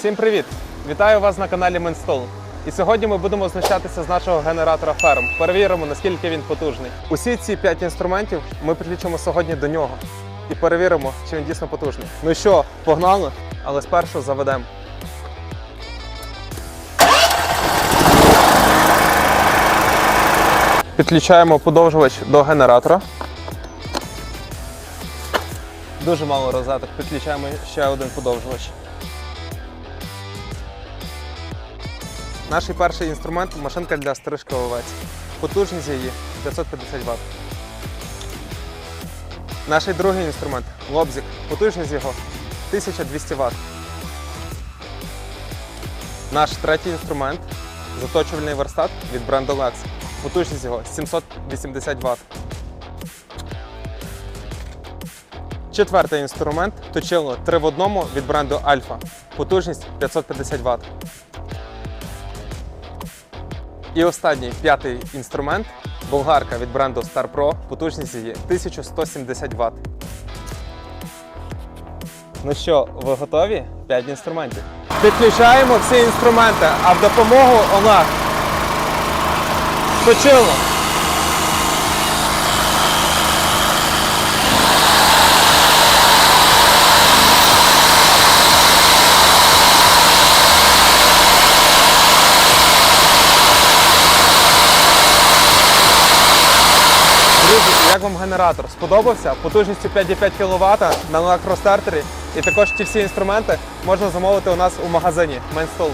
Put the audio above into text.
Всім привіт! Вітаю вас на каналі Менстол. І сьогодні ми будемо знущатися з нашого генератора ферм. Перевіримо, наскільки він потужний. Усі ці п'ять інструментів ми підключимо сьогодні до нього і перевіримо, чи він дійсно потужний. Ну що, погнали? Але спершу заведемо. Підключаємо подовжувач до генератора. Дуже мало розеток. Підключаємо ще один подовжувач. Наш перший інструмент машинка для стрижки овець. Потужність її 550 Вт. Наш другий інструмент лобзик. Потужність його 1200 Вт. Наш третій інструмент заточувальний верстат від бренду Lex. Потужність його 780 Вт. Четвертий інструмент точило 3 в одному від бренду Alpha. Потужність 550 Вт. І останній п'ятий інструмент болгарка від бренду Star Pro. Потужність її 1170 Вт. Ну що, ви готові? П'ять інструментів. Підключаємо всі інструменти, а в допомогу Олег. Точило. Друзі, як вам генератор? Сподобався? Потужністю 5,5 кВт на електростартері. І також ці всі інструменти можна замовити у нас у магазині Менстол.